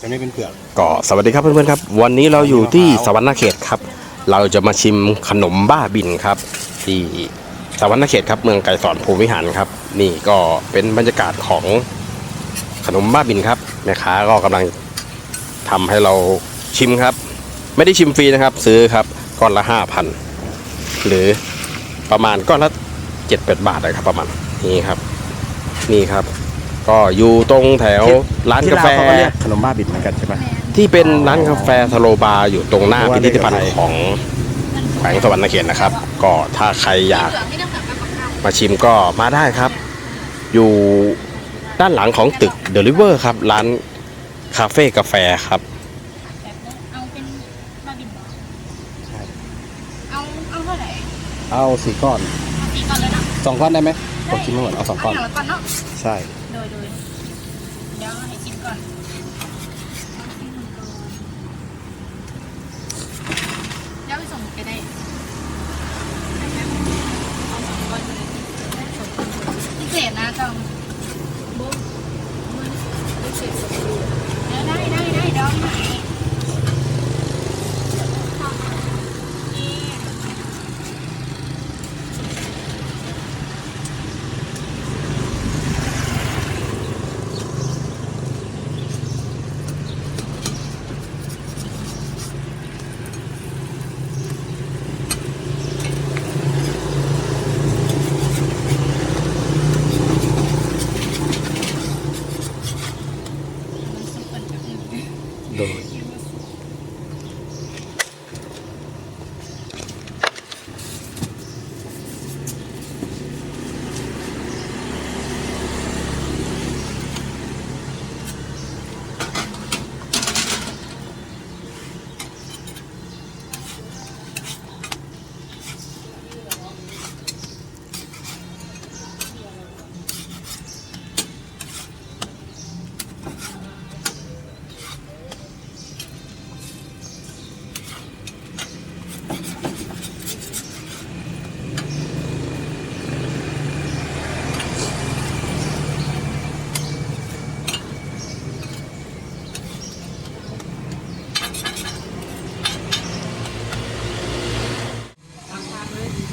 จะไม่เป็นเผือกก็สวัสดีครับเพื่อนๆครับ วันนี้เราอยู่ที่สวรรณเขตครับ เราจะมาชิมขนมบ้าบินครับ ที่สวรรณเขตครับเมืองไกรสอนภูมิหารครับ นี่ก็เป็นบรรยากาศของขนมบ้าบินครับแม่ค้าก็กำลังทำให้เราชิมครับ ไม่ได้ชิมฟรีนะครับ ซื้อครับก้อนละห้าพันหรือประมาณก้อนละเจ็ดแปดบาทนะครับประมาณนี้ครับ นี่ครับ ก็อยู่ตรงแถวร้านกาแฟ ที่ลวเขก็เรียขนมบ้าบิดเหมือนกันใช่ไหมที่เป็นร้านกาแฟสโลบาร์อยู่ตรงหน้าเพราะว่าพิพิธภัณฑ์เด็กๆของแขวงสวรรณเขตนะครับ ก็ถ้าใครอยากมาชิมก็มาได้ครับ อยู่ด้านหลังของตึกเดลิเวอร์ครับ ร้านคาเฟ่กาแฟครับ เอาเป็นบาบินบอเอา เอาเท่าไหร่เอาสี่ก้อนเอาสี่ก่อนเลยเนาะสองก้อนได้ไหมผมชิมไม่หมดเอาสองก้อน เอาอย่างละก่อนเนาะใช่ โดยโดยเดี๋ยวให้ชิมก่อนเดี๋ยวไปส่งไปได้เอาสองก้อนไปเลยพิเศษนะจองบุ๊กพิเศษได้ได้ได้ดองไหน โดย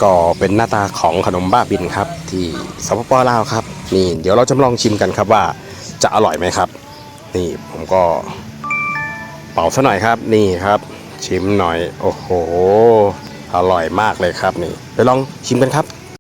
ก็เป็นหน้าตาของขนมบ้าบินครับ ที่สปปลาวครับ นี่เดี๋ยวเราจะลองชิมกันครับว่าจะอร่อยไหมครับ นี่ผมก็เป่าซะหน่อยครับนี่ครับ ชิมหน่อยโอ้โหอร่อยมากเลยครับนี่ไปลองชิมกันครับ